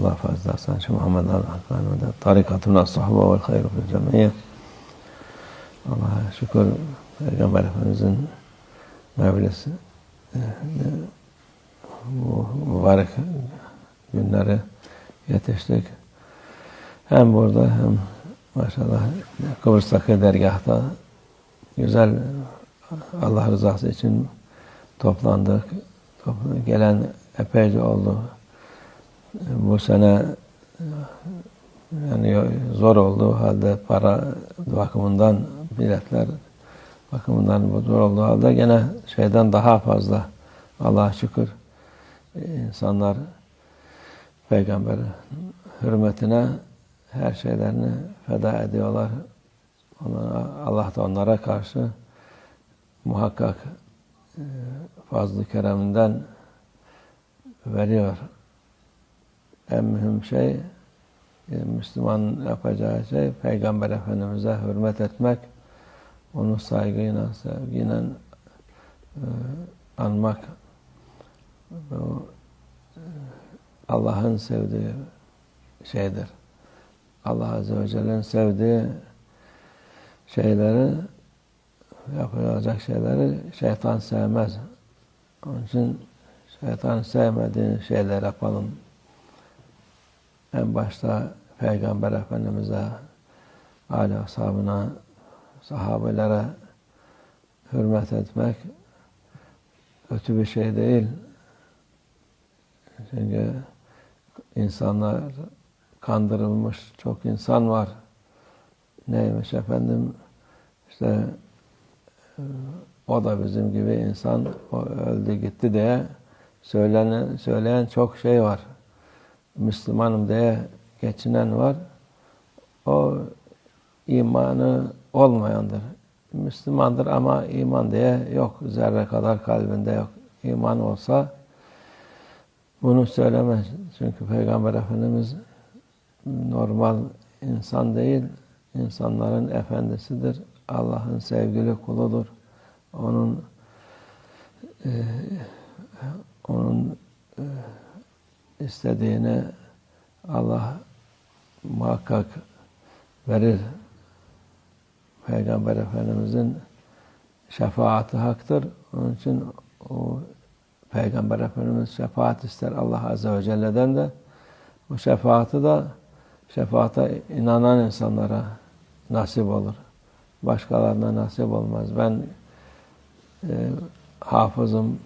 Allah fazla sançı Muhammed al-Hakkan ve de tarikatuna sahaba vel hayru fil cemiye. Allah'a şükür Peygamber Efendimizin mevlisi bu mübarek günleri yetiştik. Hem burada hem maşallah Kıbrıs'taki dergahta güzel Allah rızası için toplandık. Toplandık. Gelen epeyce oldu. Bu sene yani zor olduğu halde para bakımından biletler bakımından bu zor olduğu halde gene şeyden daha fazla Allah'a şükür insanlar peygamber hürmetine her şeylerini feda ediyorlar. Allah da onlara karşı muhakkak fazlı kereminden veriyor. En mühim şey Müslüman yapacağı şey Peygamber Efendimiz'e hürmet etmek, onu saygıyla, sevgiyle e, anmak. Allah'ın sevdiği şeydir. Allah Azze ve Celle'nin sevdiği şeyleri yapılacak şeyleri şeytan sevmez. Onun için şeytan sevmediği şeyler yapalım. En başta Peygamber Efendimiz'e, âli ashabına, sahabelere hürmet etmek kötü bir şey değil. Çünkü insanlar kandırılmış çok insan var. Neymiş efendim? İşte o da bizim gibi insan o öldü gitti diye söylenen, söyleyen çok şey var. Müslümanım diye geçinen var. O imanı olmayandır. Müslümandır ama iman diye yok. Zerre kadar kalbinde yok. İman olsa bunu söylemez. Çünkü Peygamber Efendimiz normal insan değil, insanların efendisidir. Allah'ın sevgili kuludur. Onun e, onun istediğini Allah muhakkak verir. Peygamber Efendimizin şefaati haktır. Onun için o Peygamber Efendimiz şefaat ister Allah Azze ve Celle'den de. Bu şefaati da şefaata inanan insanlara nasip olur. Başkalarına nasip olmaz. Ben e, hafızım,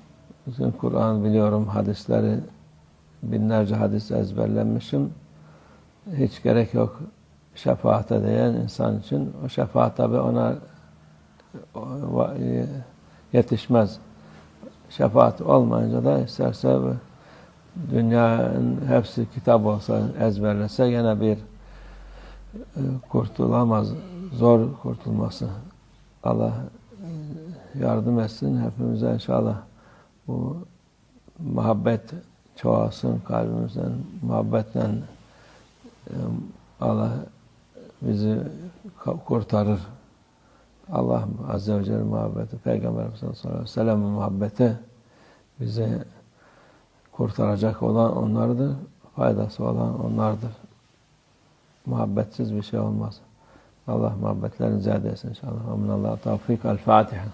bütün Kur'an biliyorum, hadisleri, binlerce hadis ezberlenmişim. Hiç gerek yok şefaate diyen insan için. O şefaat tabi ona yetişmez. Şefaat olmayınca da isterse dünyanın hepsi kitap olsa ezberlese yine bir kurtulamaz. Zor kurtulması. Allah yardım etsin hepimize inşallah. Bu muhabbet çoğalsın kalbimizden. Muhabbetle Allah bizi kurtarır. Allah Azze ve Celle muhabbeti, Peygamber sallallahu aleyhi ve sellem muhabbeti bizi kurtaracak olan onlardır. Faydası olan onlardır. Muhabbetsiz bir şey olmaz. Allah muhabbetlerini ziyade etsin inşallah. Amin Allah tavfik. El Fatiha.